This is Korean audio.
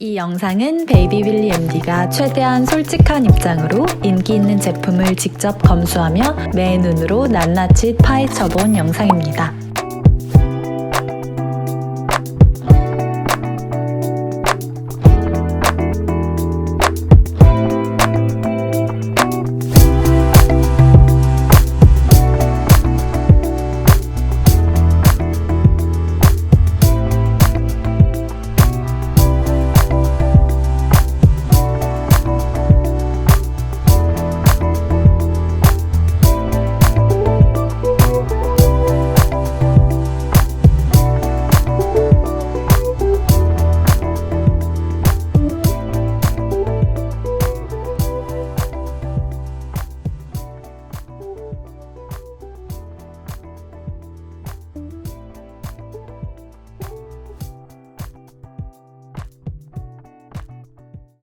이 영상은 베이비 빌리 MD가 최대한 솔직한 입장으로 인기 있는 제품을 직접 검수하며 매 눈으로 낱낱이 파헤쳐본 영상입니다.